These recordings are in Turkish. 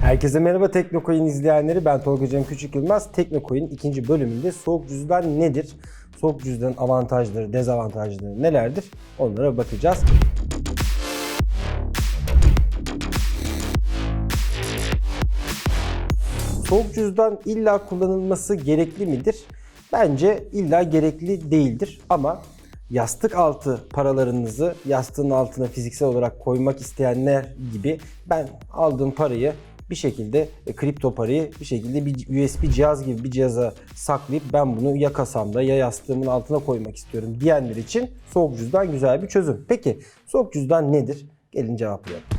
Herkese merhaba Teknocoin izleyenleri. Ben Tolga Cem Küçük Yılmaz. Teknocoin ikinci bölümünde soğuk cüzdan nedir? Soğuk cüzdanın avantajları, dezavantajları nelerdir? Onlara bakacağız. Soğuk cüzdan illa kullanılması gerekli midir? Bence illa gerekli değildir ama yastık altı paralarınızı yastığın altına fiziksel olarak koymak isteyenler gibi ben aldığım parayı bir şekilde e, kripto parayı bir şekilde bir USB cihaz gibi bir cihaza saklayıp ben bunu ya kasamda ya yastığımın altına koymak istiyorum diyenler için soğuk cüzdan güzel bir çözüm. Peki soğuk cüzdan nedir? Gelin cevaplayalım.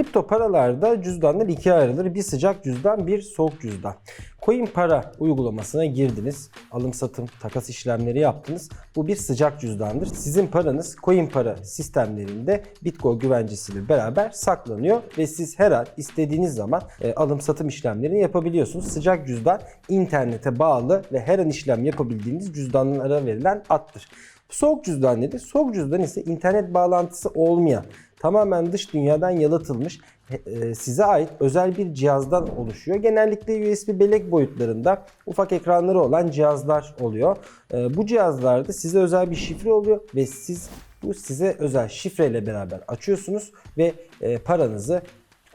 Kripto paralarda cüzdanlar ikiye ayrılır. Bir sıcak cüzdan, bir soğuk cüzdan. Coin para uygulamasına girdiniz. Alım satım, takas işlemleri yaptınız. Bu bir sıcak cüzdandır. Sizin paranız coin para sistemlerinde Bitcoin güvencesiyle beraber saklanıyor ve siz her an istediğiniz zaman e, alım satım işlemlerini yapabiliyorsunuz. Sıcak cüzdan internete bağlı ve her an işlem yapabildiğiniz cüzdanlara verilen addır. Soğuk cüzdan nedir? Soğuk cüzdan ise internet bağlantısı olmayan, tamamen dış dünyadan yalıtılmış, e, size ait özel bir cihazdan oluşuyor. Genellikle USB bellek boyutlarında ufak ekranları olan cihazlar oluyor. E, Bu cihazlarda size özel bir şifre oluyor ve siz bu size özel şifreyle beraber açıyorsunuz ve e, paranızı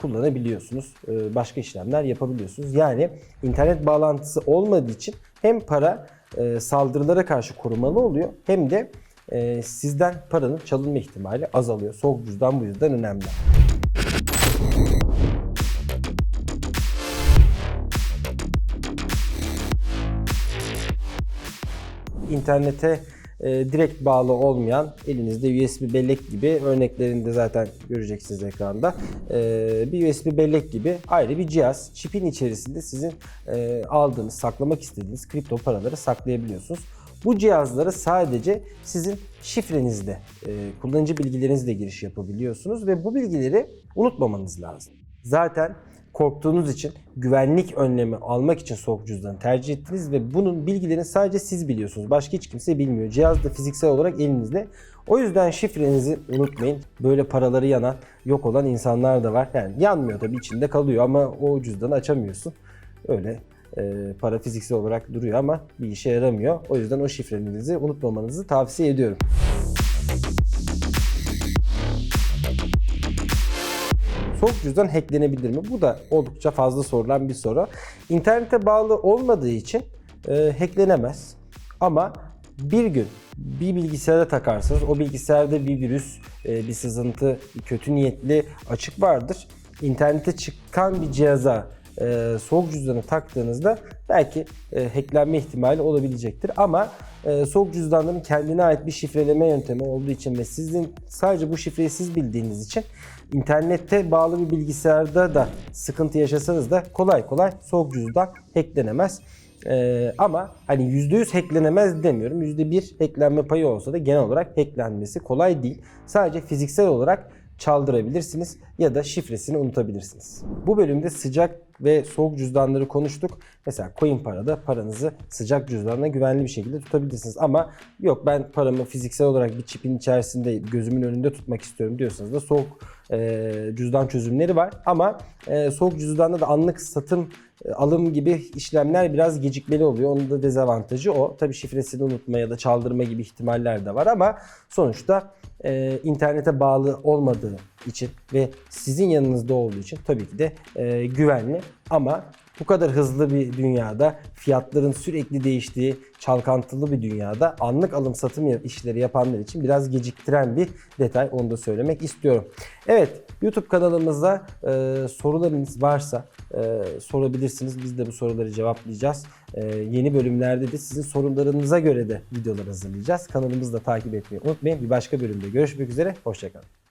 kullanabiliyorsunuz. E, Başka işlemler yapabiliyorsunuz. Yani internet bağlantısı olmadığı için hem para e, saldırılara karşı korumalı oluyor hem de e, sizden paranın çalınma ihtimali azalıyor. Soğuk cüzdan bu yüzden önemli. İnternete e, direkt bağlı olmayan elinizde USB bellek gibi örneklerinde zaten göreceksiniz ekranda. E, bir USB bellek gibi ayrı bir cihaz. Çipin içerisinde sizin e, aldığınız, saklamak istediğiniz kripto paraları saklayabiliyorsunuz. Bu cihazlara sadece sizin şifrenizle, e, kullanıcı bilgilerinizle giriş yapabiliyorsunuz ve bu bilgileri unutmamanız lazım. Zaten korktuğunuz için güvenlik önlemi almak için soğuk cüzdanı tercih ettiniz ve bunun bilgilerini sadece siz biliyorsunuz. Başka hiç kimse bilmiyor. Cihaz da fiziksel olarak elinizde. O yüzden şifrenizi unutmayın. Böyle paraları yanan, yok olan insanlar da var. Yani yanmıyor tabii içinde kalıyor ama o cüzdanı açamıyorsun. Öyle e, para fiziksel olarak duruyor ama bir işe yaramıyor. O yüzden o şifrenizi unutmamanızı tavsiye ediyorum. Soğuk cüzdan hacklenebilir mi? Bu da oldukça fazla sorulan bir soru. İnternete bağlı olmadığı için e, hacklenemez. Ama bir gün bir bilgisayara takarsanız o bilgisayarda bir virüs, e, bir sızıntı, kötü niyetli açık vardır. İnternete çıkan bir cihaza e, soğuk cüzdanı taktığınızda belki e, hacklenme ihtimali olabilecektir. Ama e, soğuk cüzdanların kendine ait bir şifreleme yöntemi olduğu için ve sizin sadece bu şifreyi siz bildiğiniz için internette bağlı bir bilgisayarda da sıkıntı yaşasanız da kolay kolay soğuk cüzdan hacklenemez. Ee, ama hani %100 hacklenemez demiyorum. %1 hacklenme payı olsa da genel olarak hacklenmesi kolay değil. Sadece fiziksel olarak çaldırabilirsiniz ya da şifresini unutabilirsiniz. Bu bölümde sıcak ve soğuk cüzdanları konuştuk. Mesela coin parada paranızı sıcak cüzdanla güvenli bir şekilde tutabilirsiniz. Ama yok ben paramı fiziksel olarak bir çipin içerisinde gözümün önünde tutmak istiyorum diyorsanız da soğuk e, cüzdan çözümleri var. Ama e, soğuk cüzdanda da anlık satım e, alım gibi işlemler biraz gecikmeli oluyor. Onun da dezavantajı o. Tabii şifresini unutma ya da çaldırma gibi ihtimaller de var ama sonuçta e, internete bağlı olmadığı için ve sizin yanınızda olduğu için tabii ki de e, güvenli ama bu kadar hızlı bir dünyada, fiyatların sürekli değiştiği, çalkantılı bir dünyada anlık alım satım işleri yapanlar için biraz geciktiren bir detay. Onu da söylemek istiyorum. Evet, YouTube kanalımızda e, sorularınız varsa e, sorabilirsiniz. Biz de bu soruları cevaplayacağız. E, yeni bölümlerde de sizin sorularınıza göre de videolar hazırlayacağız. Kanalımızı da takip etmeyi unutmayın. Bir başka bölümde görüşmek üzere. Hoşçakalın.